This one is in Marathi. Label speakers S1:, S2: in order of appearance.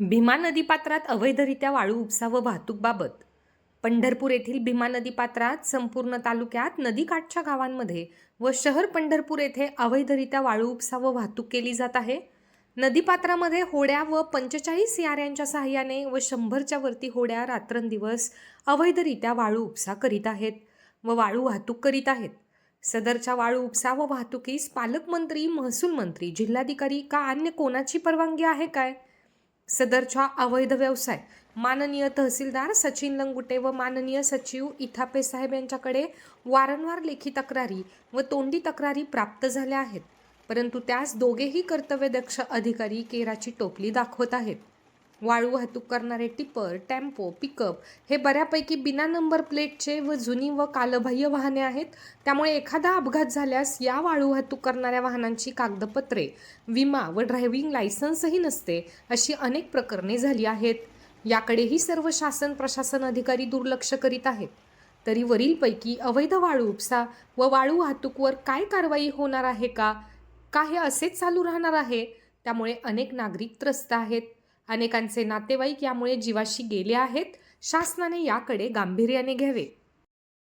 S1: भीमा नदीपात्रात अवैधरित्या वाळू उपसा व वाहतूकबाबत. पंढरपूर येथील भीमा नदीपात्रात संपूर्ण तालुक्यात नदीकाठच्या गावांमध्ये व शहर पंढरपूर येथे अवैधरित्या वाळू उपसा व वाहतूक केली जात आहे. नदीपात्रामध्ये होड्या व पंचेचाळीस याऱ्यांच्या सहाय्याने व शंभरच्या वरती होड्या रात्रंदिवस अवैधरित्या वाळू उपसा करीत आहेत व वाळू वाहतूक करीत आहेत. सदरच्या वाळू उपसा व वाहतुकीस पालकमंत्री महसूल मंत्री जिल्हाधिकारी का अन्य कोणाची परवानगी आहे काय? सदरच्या अवैध व्यवसाय. माननीय तहसीलदार सचिन लंगुटे व माननीय सचिव इथापे साहेब यांच्याकडे वारंवार लेखी तक्रारी व तोंडी तक्रारी प्राप्त झाल्या आहेत. परंतु त्यास दोघेही कर्तव्यदक्ष अधिकारी केराची टोपली दाखवत आहेत. वाळू वाहतूक करणारे टिपर टेम्पो पिकअप हे बऱ्यापैकी बिना नंबर प्लेटचे व जुनी व कालबाह्य वाहने आहेत. त्यामुळे एखादा अपघात झाल्यास या वाळू वाहतूक करणाऱ्या वाहनांची कागदपत्रे विमा व ड्रायव्हिंग लायसन्सही नसते अशी अनेक प्रकरणे झाली आहेत. याकडेही सर्व शासन प्रशासन अधिकारी दुर्लक्ष करीत आहेत. तरी वरीलपैकी अवैध वाळू उपसा व वाळू वाहतूकवर काय कारवाई होणार आहे का? का हे असेच चालू राहणार आहे? त्यामुळे अनेक नागरिक त्रस्त आहेत. अनेकांचे नातेवाईक यामुळे जीवाशी गेले आहेत. शासनाने याकडे गांभीर्याने घ्यावे.